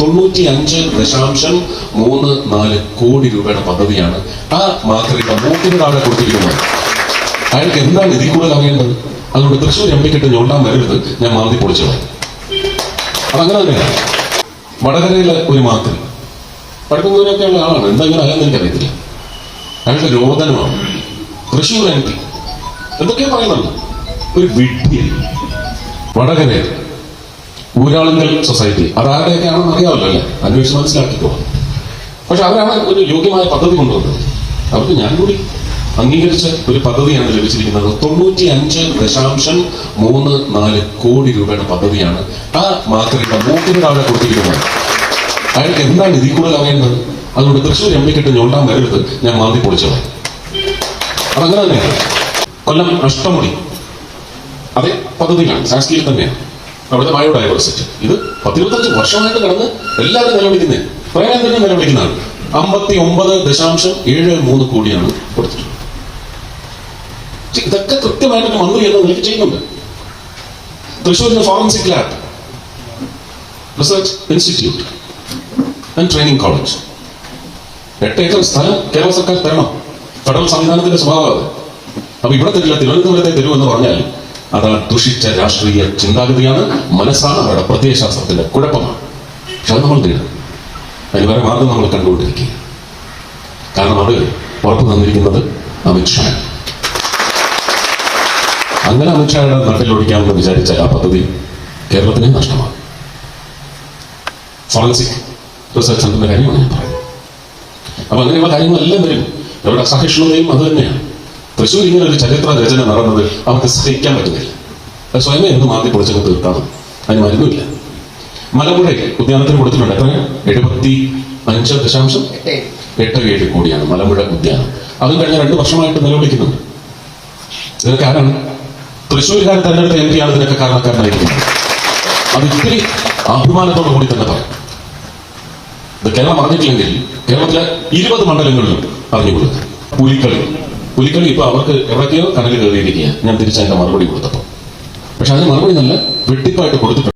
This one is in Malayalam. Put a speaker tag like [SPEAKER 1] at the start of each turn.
[SPEAKER 1] തൊണ്ണൂറ്റി അഞ്ച് ദശാംശം മൂന്ന് നാല് കോടി രൂപയുടെ പദ്ധതിയാണ്. ആ മൂക്കിന് താഴെ കൊടുത്തിരിക്കുന്നത്. അയാൾക്ക് എന്താണ് ഇതിൽ കൂടുതൽ അറിയേണ്ടത്? അതുകൊണ്ട് തൃശ്ശൂർ എം പിക്കിട്ട് ഞൊണ്ടാൻ വരരുത്. ഞാൻ മാന്തി പൊളിച്ചു കളയും. അതങ്ങനെ തന്നെയാണ് വടകരയിലെ ഒരു മാത്രം പഠിക്കുന്നവരൊക്കെ ഉള്ള ആളാണ്. എന്താ ഇങ്ങനെ അയാൾ എനിക്കറിയത്തില്ല അയാളുടെ രോദനമാണ്. തൃശ്ശൂർ എം പി എന്തൊക്കെയാ പറയുന്നുണ്ട് ഒരു വിഡ്ഢിയൻ വടകരയിൽ. ഊരാളുങ്കൽ സൊസൈറ്റി. അതാരുടെയൊക്കെയാണെന്ന് അറിയാമല്ലോ അല്ലേ അന്വേഷിച്ച് മനസ്സിലാക്കിക്കോ. പക്ഷെ അവരാണ് ഒരു യോഗ്യമായ പദ്ധതി കൊണ്ടുവന്നത്. അവർക്ക് ഞാൻ കൂടി അംഗീകരിച്ച ഒരു പദ്ധതിയാണ് ലഭിച്ചിരിക്കുന്നത്. തൊണ്ണൂറ്റി അഞ്ച് ദശാംശം മൂന്ന് നാല് കോടി രൂപയുടെ പദ്ധതിയാണ്. ആ മാത്രയുടെ മൂക്കിന് താഴെ കൊടുത്തിരിക്കുന്നത്. അയാൾക്ക് എന്താണ് ഇതിൽ കൂടുതൽ അറിയേണ്ടത്? അതുകൊണ്ട് തൃശ്ശൂർ എം പിക്കിട്ട് ഞൊണ്ടാൻ വരരുത്. ഞാൻ മാന്തി പൊളിച്ചത് അതങ്ങനെ തന്നെയാണ്. കൊല്ലം അഷ്ടമുടി അതെ പദ്ധതിയിലാണ് ശാസ്ത്രീയ തന്നെയാണ്. അവിടുത്തെ ബയോഡൈവേഴ്സിറ്റി ഇത് പത്തിരുപത്തഞ്ച് വർഷമായിട്ട് കടന്ന് എല്ലാവരും നിലവിളിക്കുന്നത് പ്രേരം തന്നെ നിലവിളിക്കുന്നതാണ്. അമ്പത്തി ഒമ്പത് ദശാംശം ഏഴ് മൂന്ന് കോടിയാണ് കൊടുത്തിട്ടുള്ളത്. ഇതൊക്കെ കൃത്യമായിട്ട് മന്ത്രി എന്ന നിലയ്ക്ക് ചെയ്യുന്നുണ്ട്. തൃശ്ശൂരിന് forensic lab research institute and training college എട്ട് ഏക്കർ സ്ഥലം കേരള സർക്കാർ തരണം. ഫെഡറൽ സംവിധാനത്തിന്റെ സ്വഭാവം അപ്പൊ ഇവിടെ തരില്ല തിരുവനന്തപുരത്തെ തരൂ എന്ന് പറഞ്ഞാൽ അത് ദുഷിച്ച രാഷ്ട്രീയ ചിന്താഗതിയാണ് മനസ്സാണ് അവരുടെ പ്രത്യയശാസ്ത്രത്തിന്റെ കുഴപ്പമാണ്. പക്ഷെ അത് നമ്മൾ നേടും അതിന് വേറെ മാർഗം നമ്മൾ കണ്ടുകൊണ്ടിരിക്കുക കാരണം അത് ഉറപ്പ് തന്നിരിക്കുന്നത് അമിത്ഷാ അങ്ങനെ അമിത്ഷായുടെ നട്ടിലൊടിക്കാമെന്ന് വിചാരിച്ച ആ പദ്ധതി കേരളത്തിന് നഷ്ടമാണ്. ഫോറൻസിക് റിസർച്ച് സെന്ററിന്റെ കാര്യമാണ് ഞാൻ പറയുന്നത്. അപ്പൊ അങ്ങനെയുള്ള കാര്യങ്ങളെല്ലാം വരും. അവരുടെ അസഹിഷ്ണുതയും അത് തന്നെയാണ്. തൃശ്ശൂർ ഇങ്ങനെ ഒരു ചരിത്ര രചന നടന്നത് അവർക്ക് സഹിക്കാൻ പറ്റുന്നില്ല സ്വയമേ എന്ത് മാറ്റി പൊളിച്ചൊക്കെ തീർത്താണ് അതിന് മരുന്നില്ല മലമ്പുഴയ്ക്ക് ഉദ്യാനത്തിന് കൊടുത്തിട്ടുണ്ട്. എത്ര? എഴുപത്തി അഞ്ച് ദശാംശം എട്ട്. ഏഴ് കോടിയാണ് മലമ്പുഴ ഉദ്യാനം. അതും കഴിഞ്ഞ രണ്ട് വർഷമായിട്ട് നിലവിളിക്കുന്നുണ്ട്. ഇതിന് കാരണം തൃശ്ശൂരുകാർ തെരഞ്ഞെടുത്ത എം പിയാണ് ഇതിനൊക്കെ കാരണക്കാരനായിരിക്കുന്നത് അത് ഇത്തിരി അഭിമാനത്തോടു കൂടി തന്നെ പറയാം. ഇത് കേരളം അറിഞ്ഞിട്ടില്ലെങ്കിൽ കേരളത്തിലെ ഇരുപത് മണ്ഡലങ്ങളിലും അറിഞ്ഞുകൊള്ളുക. പുലിക്കളി പുലിക്കളി ഇപ്പൊ അവർക്ക് എവിടേക്കോ കടലിൽ കയറിയിരിക്കുക ഞാൻ തിരിച്ചതിന്റെ മറുപടി കൊടുത്തപ്പോൾ പക്ഷെ അതിന് മറുപടി നല്ല വെട്ടിപ്പായിട്ട് കൊടുത്തിട്ടുണ്ട്.